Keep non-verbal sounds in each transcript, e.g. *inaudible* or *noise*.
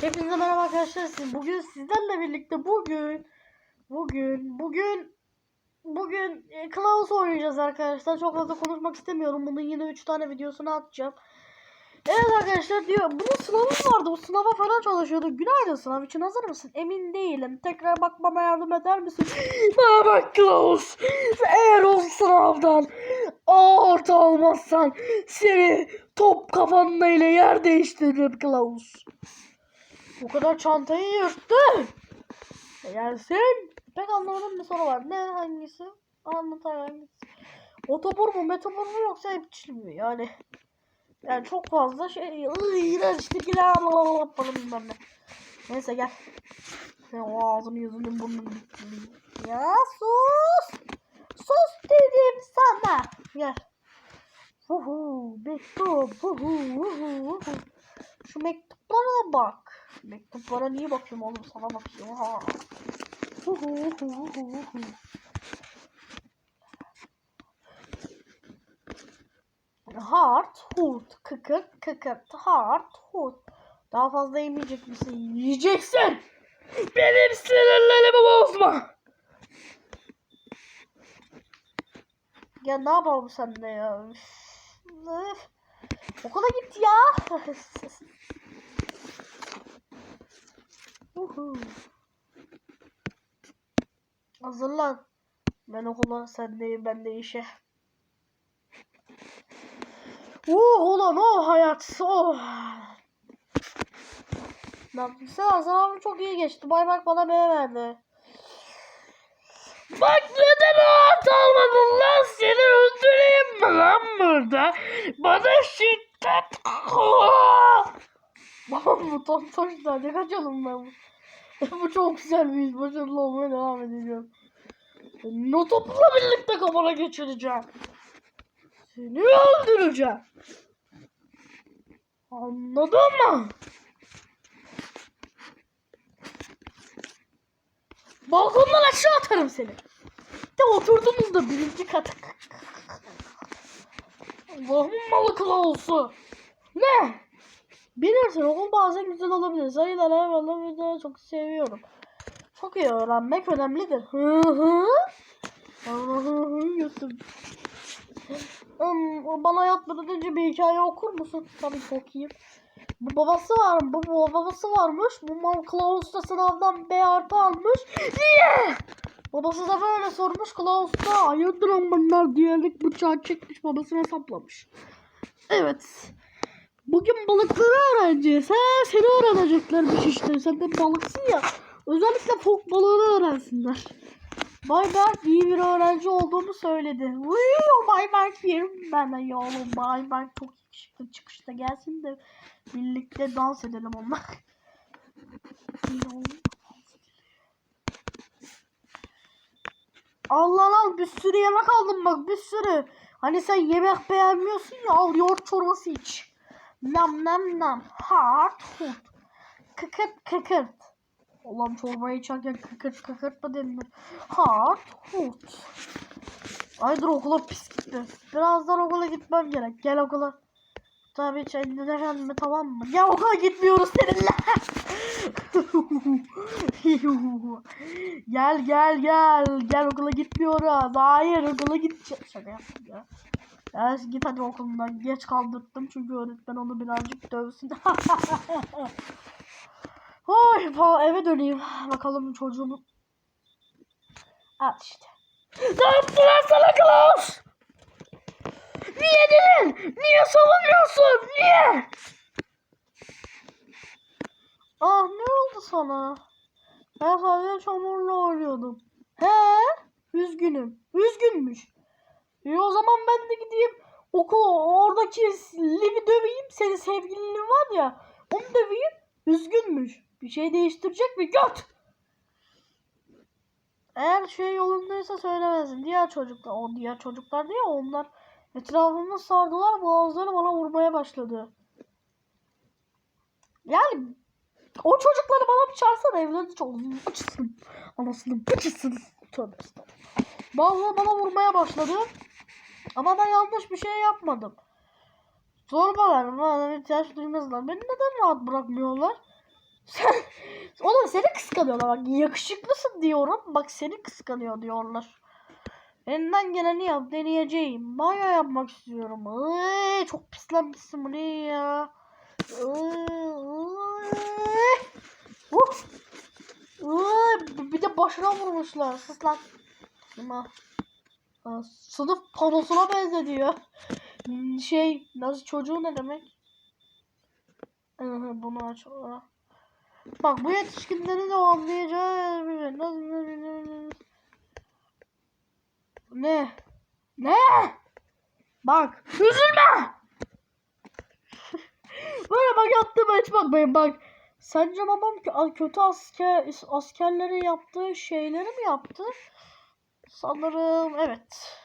Hepinize merhaba arkadaşlar. Siz bugün sizlerle birlikte bugün bugün bugün bugün e, Klaus oynayacağız arkadaşlar. Çok fazla konuşmak istemiyorum. Bunun yine 3 tane videosunu atacağım. Evet arkadaşlar diyor. Bunun sınavı vardı. Bu sınava falan çalışıyordu. Günaydın sınav için hazır mısın? Emin değilim. Tekrar bakmama yardım eder misin? *gasps* Bana bak Klaus. Eğer o sınavdan A orta almazsan seni top kafanla ile yer değiştiririm Klaus. Bu kadar çantayı yırttı. Gelsin. Pek anlamadım bir soru var. Ne hangisi? Anlat hangisi? Otobur mu, metobur mu yoksa hepçil mi? Yani yani çok fazla şey iğrençlikler falan bilmem ne. Neyse gel. Sen o ağzını yüzünü burnunu. Ya sus. Sus dedim sana. Gel. Huhu mektup. Huhu huhu huhu. Şu mektuplara bak. Mektuplara niye bakıyorum oğlum sana bakıyorum. Ha. Huhu huhu huhu huhu. Hard, hurt, kıkırt, kıkırt, hard, hurt. Daha fazla yemeyecek misin? Yiyeceksin. Benim sinirlerimi bozma. Ya ne yapalım sen de ya? Üf. Okula git ya. *laughs* Uhu. Hazırlan. Ben okula, sen de ben de işe. Oh ulan o hayat oh. Lan sen sınavım çok iyi geçti. Bay bak bana B verdi. Bak neden rahat almadın lan seni öldüreyim mi lan burada? Bana şiddet. *laughs* Babam bu tam taşlar ne kaçalım ben bu. *laughs* bu çok güzel bir iş. Başarılı olmaya devam edeceğim. No topla birlikte kafana geçireceğim. Seni öldüreceğim. Anladın mı? Balkondan aşağı atarım seni. De oturdunuz da birinci kat. Allah'ın malı kılavuzu. Ne? Bilirsin okul bazen güzel olabilir. Sayılar eyvallah çok seviyorum. Çok iyi öğrenmek önemlidir. Hı hı. Hı hı YouTube. Bana yatmadan önce bir hikaye okur musun? Tabii ki okuyayım. Bu babası var bu, bu babası varmış. Bu mal Klaus da sınavdan B artı almış. Niye? Babası da böyle sormuş. Klaus da hayırdır bunlar diyerek bıçağı çekmiş babasına saplamış. Evet. Bugün balıkları öğreneceğiz. He, seni öğreneceklermiş işte. Sen de balıksın ya. Özellikle fok balığını öğrensinler. Bayberk iyi bir öğrenci olduğumu söyledi. Uyuyor Bayberk yerim ben de ya oğlum. Bayberk çok yakışıklı çıkışta gelsin de birlikte dans edelim onunla. Allah Allah bir sürü yemek aldım bak bir sürü. Hani sen yemek beğenmiyorsun ya al yoğurt çorbası iç. Nam nam nam. Hard food. Kıkırt kıkırt. Ulan çorbayı içerken kıkırt kıkırt mı denilir? Hard food. Ay dur okula pis gitti. Birazdan okula gitmem gerek. Gel okula. Tabii kendine kendime tamam mı? Ya okula gitmiyoruz seninle. *laughs* gel gel gel. Gel okula gitmiyoruz. Hayır okula gideceğiz. Şaka yaptım ya. Ya git hadi okulundan. Geç kaldırttım çünkü öğretmen onu birazcık dövsün. *laughs* Oy falan eve döneyim. Bakalım çocuğumu. Al işte. Ne yaptılar sana Klaus? Niye dedin? Niye savunmuyorsun? Niye? Ah ne oldu sana? Ben sadece çamurla oynuyordum. He? Üzgünüm. Üzgünmüş. E o zaman ben de gideyim okul oradaki Liv'i döveyim. Senin sevgilinin var ya. Onu döveyim. Üzgünmüş. Bir şey değiştirecek mi? Göt! Eğer şey yolundaysa söylemezsin. Diğer çocuklar, o diğer çocuklar değil onlar etrafımı sardılar. Boğazları bana vurmaya başladı. Yani o çocukları bana bir çağırsana evlerini çok açısın. Anasını bıçısın. Tövbe estağfurullah. Bazıları bana vurmaya başladı. Ama ben yanlış bir şey yapmadım. Zorbalar bana ihtiyaç duymazlar. Beni neden rahat bırakmıyorlar? Sen, oğlum seni kıskanıyorlar. Bak yakışıklısın diyorum. Bak seni kıskanıyor diyorlar. Elinden geleni yap. Deneyeceğim. Banyo yapmak istiyorum. Iy, çok pislenmişsin bu ne ya? Iy. Uf. Iy, bir de başına vurmuşlar. Sus lan. Ama sınıf panosuna benzediyor. Şey, nasıl çocuğu ne demek? Bunu aç. Bak bu yetişkinleri de anlayacağız. Ne? Ne? Bak, üzülme. Böyle bak yaptım hiç bakmayın bak. Sence babam kö- kötü asker askerlere yaptığı şeyleri mi yaptı? Sanırım evet.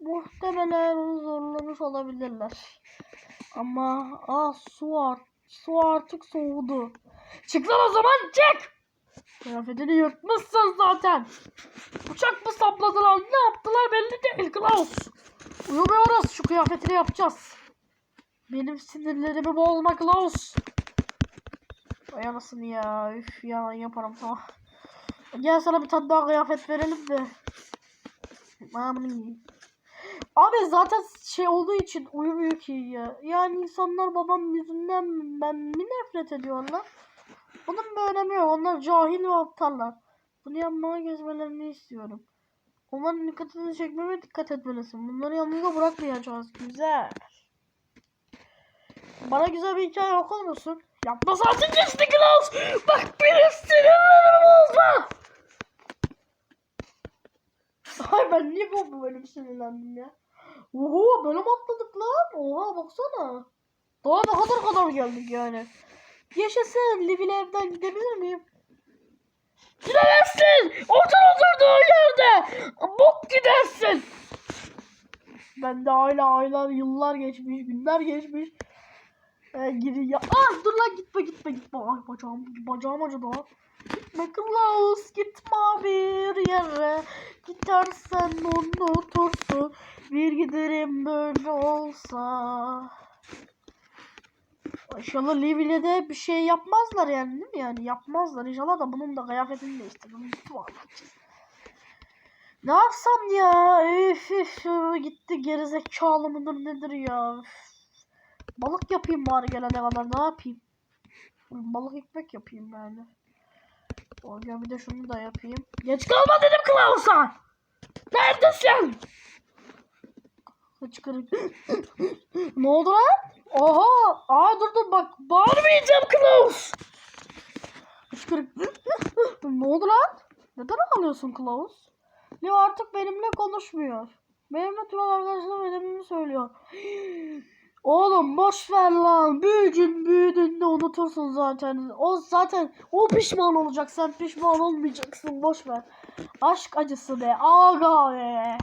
Muhtemelen zorlamış olabilirler. Ama ah su art su artık soğudu. Çık lan o zaman çık. Kıyafetini yırtmışsın zaten. Uçak mı sapladılar ne yaptılar belli değil Klaus. Uyumuyoruz şu kıyafetini yapacağız. Benim sinirlerimi bozma Klaus. Ay anasını ya. Üf ya yaparım tamam. Gel sana bir tane daha kıyafet verelim de. Abi zaten şey olduğu için uyumuyor ki ya. Yani insanlar babam yüzünden ben mi nefret ediyorlar? Bunun bir önemi yok. Onlar cahil ve aptallar. Bunu yapmaya gezmelerini istiyorum. Onların dikkatini çekmeme dikkat etmelisin. Bunları yalnızca bırakmayacağız. Güzel. Bana güzel bir hikaye okur musun? Yapma zaten geçti Klaus. Bak benim sinirlerimi bozma. Ay ben niye bu bölüm sinirlendim ya? Oha bölüm atladık lan. Oha baksana. Daha ne kadar kadar geldik yani. Yaşasın. Livile evden gidebilir miyim? Gidemezsin. Otur oturduğun yerde. Bok gidersin. Ben de hala aylar yıllar geçmiş günler geçmiş. Ee, giri ya. Ah dur lan gitme gitme gitme. Ay bacağım bacağım acıdı lan. Gitme Klaus gitme bir yere. Gidersen unutursun. Bir giderim böyle olsa. İnşallah de bir şey yapmazlar yani değil mi yani yapmazlar inşallah da bunun da kıyafetini değiştiririm. Ne yapsam ya? Üf, üf, gitti gerizekalı mıdır nedir ya? Üf. Balık yapayım bari gelene kadar ne yapayım? Balık ekmek yapayım yani. Oraya bir de şunu da yapayım. Geç kalma dedim Klaus'a. Neredesin? Hıçkırık. *laughs* ne oldu lan? Oha! Aa dur dur bak. Bağırmayacağım Klaus. Hıçkırık. ne oldu lan? Neden ağlıyorsun Klaus? Leo artık benimle konuşmuyor. Benimle tüm arkadaşlarım ödemimi söylüyor. Oğlum boş ver lan. Büyücün büyüdüğünde unutursun zaten. O zaten o pişman olacak. Sen pişman olmayacaksın. Boş ver. Aşk acısı be. Aga be.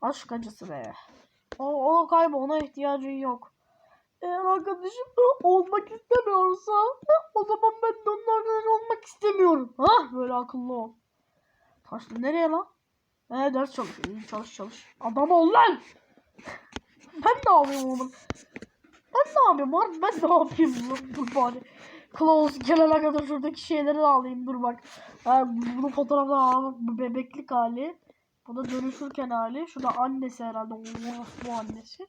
Aşk acısı be. O, o kaybı ona ihtiyacı yok. Eğer arkadaşım olmak istemiyorsa o zaman ben de onun arkadaşı olmak istemiyorum. Ha böyle akıllı ol. Taşlı nereye lan? He ders çalış. Çalış çalış. Adam ol lan. Ben ne yapayım oğlum? Ben ne yapayım abi? Ben ne yapayım? Dur, dur bari. Klaus gelene kadar şuradaki şeyleri alayım. Dur bak. Ha, bunu fotoğrafta al. Bu bebeklik hali. Bu da dönüşürken hali. Şu da annesi herhalde. Oh, bu annesi.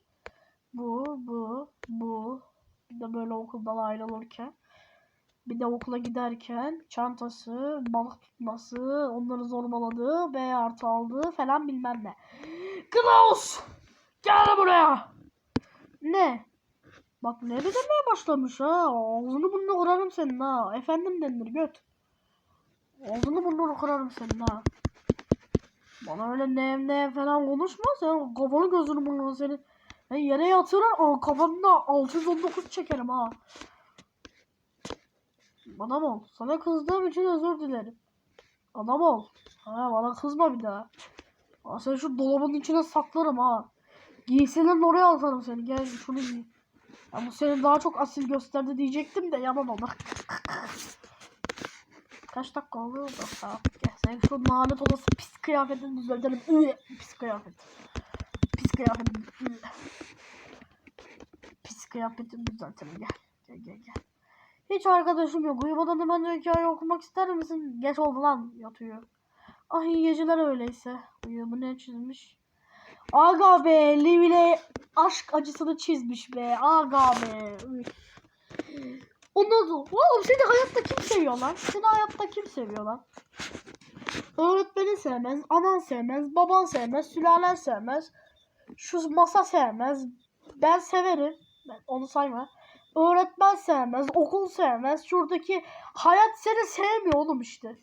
Bu, bu, bu. Bir de böyle okuldan ayrılırken. Bir de okula giderken çantası, balık tutması, onları zorbaladığı, B artı aldığı falan bilmem ne. Klaus! Gel buraya! Ne? Bak ne de demeye başlamış ha. Ağzını burnunu kırarım senin ha. Efendim denir göt. Ağzını burnunu kırarım senin ha. Bana öyle ne ne falan konuşma sen kafanı gözünü burnunu senin. Ben yere yatırır kafanda 619 çekerim ha. Adam ol. Sana kızdığım için özür dilerim. Adam ol. Ha bana kızma bir daha. Aa, seni şu dolabın içine saklarım ha. Giysilerin oraya atarım seni. Gel şunu giy. Ya bu seni daha çok asil gösterdi diyecektim de yalan oldu. Kaç dakika oldu? Gel sen şu lanet olası pis kıyafetini düzeltelim. Üye, pis kıyafet. kıyafetim. Pis kıyafetim düzeltelim gel. Gel gel gel. Hiç arkadaşım yok. Uyumadan hemen hikaye okumak ister misin? Geç oldu lan yatıyor. Ah iyi geceler öyleyse. Uyuyor bu ne çizmiş? Aga be Liv ile aşk acısını çizmiş be. Aga be. Üf. Ondan sonra oğlum seni hayatta kim seviyor lan? Seni hayatta kim seviyor lan? Öğretmeni sevmez, anan sevmez, baban sevmez, sülalen sevmez. Şu masa sevmez. Ben severim. Ben onu sayma. Öğretmen sevmez, okul sevmez. Şuradaki hayat seni sevmiyor oğlum işte.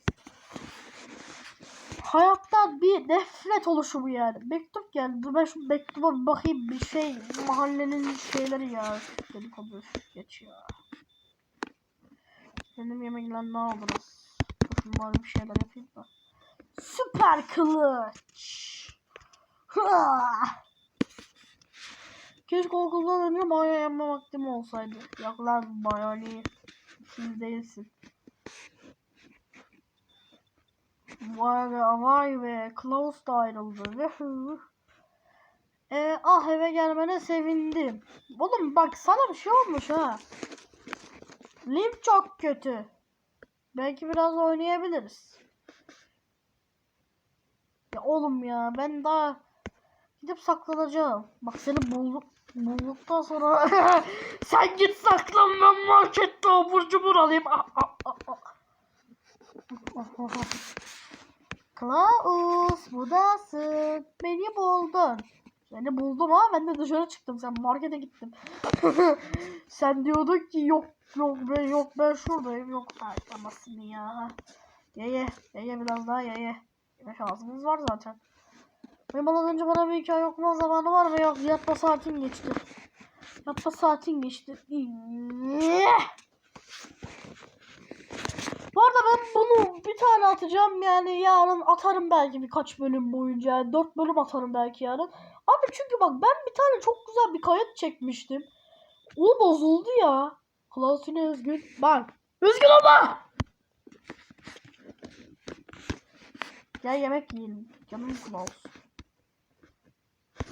Hayattan bir nefret oluşumu yani. Mektup geldi. Dur ben şu mektuba bir bakayım bir şey. Mahallenin şeyleri ya. Dedikodu geç ya. Benim yemekler ne aldınız? Dur bari bir şeyler yapayım da. Süper kılıç. Keşke okuldan önce banyo yapma vaktim olsaydı. Yok lan banyo Siz değilsin. Vay be vay be. Klaus da ayrıldı. Ee, ah eve gelmene sevindim. Oğlum bak sana bir şey olmuş ha. Lim çok kötü. Belki biraz oynayabiliriz. Ya oğlum ya ben daha gidip saklanacağım. Bak seni bulduk. Bulduktan sonra *laughs* sen git saklan ben markette abur cubur alayım. Ah, ah, ah. *laughs* Klaus buradasın. Beni buldun. Seni buldum ha ben de dışarı çıktım. Sen markete gittin. *laughs* Sen diyordun ki yok yok ben yok ben şuradayım. Yok ayıklamasın ya. Ye ye. Ye ye biraz daha ye ye. Yeme şansımız var zaten. Uyumadan önce bana bir hikaye okuma zamanı var ve yok yatma saatin geçti. Yatma saatin geçti. Bu arada ben bunu bir tane atacağım yani yarın atarım belki birkaç bölüm boyunca. Yani 4 bölüm atarım belki yarın. Abi çünkü bak ben bir tane çok güzel bir kayıt çekmiştim. O bozuldu ya. Klaus yine üzgün. Bak. Üzgün olma. Gel yemek yiyelim. Canım Klaus.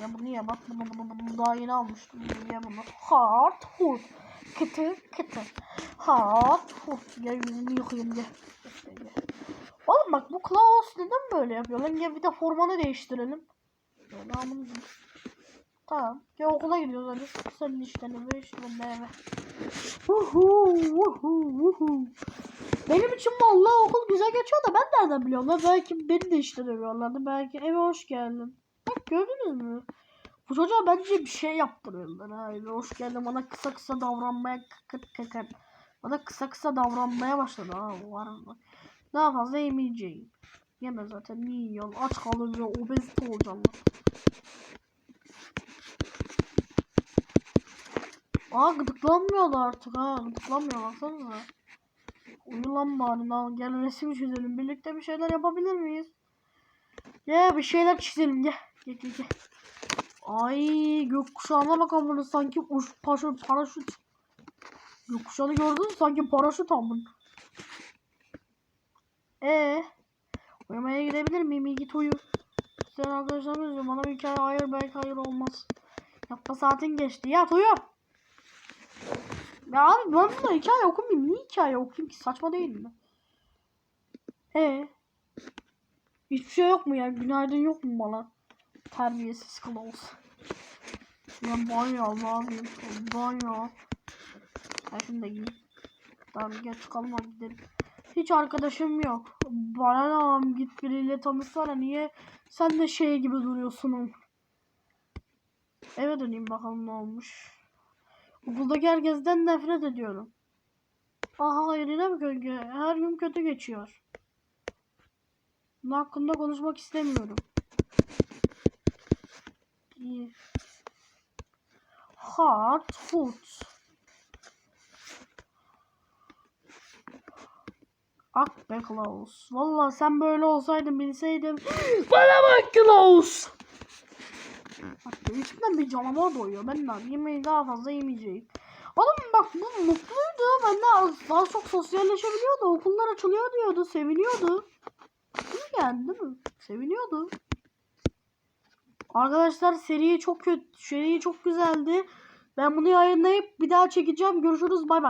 Ya bunu ye bak bunu bunu bunu daha yeni almıştım. Ye bunu. Hard food. Kıtır kıtır. Hard food. Gel yüzünü yıkayayım gel. Oğlum bak bu Klaus neden böyle yapıyor? Lan gel bir de formanı değiştirelim. Böyle amına. Tamam. Gel okula gidiyoruz hadi. Senin işlerini ve işlerini eve. Uhu, uhu, uhu. Benim için vallahi okul güzel geçiyor da ben nereden biliyorum lan? Belki beni de işte dövüyorlardı. Belki eve hoş geldin. Bak gördünüz mü? Bu çocuğa bence bir şey yaptırıyorlar. Ha. Eve hoş geldin bana kısa kısa davranmaya kıkıt kıkıt. Bana kısa kısa davranmaya başladı ha. Var mı? Daha fazla yemeyeceğim. Yeme zaten niye yiyorsun? Aç kalır ve obezite olacaksın. Aa gıdıklanmıyordu artık ha. Gıdıklanmıyor baksanıza. Uyu lan bari lan. Gel resim çizelim. Birlikte bir şeyler yapabilir miyiz? Gel bir şeyler çizelim gel. Gel gel gel. Ay gökkuşağına bak amına sanki uç paraşüt paraşüt. Gökkuşağını gördün sanki paraşüt amına. Ee, uyumaya gidebilir miyim? İyi git uyu. Sen arkadaşlarımız bana bir hikaye hayır belki hayır olmaz. Yatma saatin geçti. Yat uyu. Ya abi ben buna hikaye okumayayım. Niye hikaye okuyayım ki? Saçma değil mi? Ee? Hiçbir şey yok mu ya? Günaydın yok mu bana? Terbiyesiz kılavuz. Ben banyo al abi. Banyo. Ben şunu da giyeyim. Tamam gel çıkalım hadi gidelim. Hiç arkadaşım yok. Bana ne git biriyle tanışsana. Niye sen de şey gibi duruyorsun? Eve döneyim bakalım ne olmuş. Okuldaki herkesten nefret ediyorum. Aha hayır yine mi kötü? Her gün kötü geçiyor. Bunun hakkında konuşmak istemiyorum. Hard food. Ak be Klaus. Valla sen böyle olsaydın bilseydim. Bana bak Klaus. İçimden bir canavar doğuyor. Ben de yemeği daha fazla yemeyeceğim. Oğlum bak bu mutluydu. Ben de daha çok sosyalleşebiliyordu. Okullar açılıyor diyordu. Seviniyordu. Değil yani değil mi? Seviniyordu. Arkadaşlar seri çok kötü, seri çok güzeldi. Ben bunu yayınlayıp bir daha çekeceğim. Görüşürüz. Bay bay.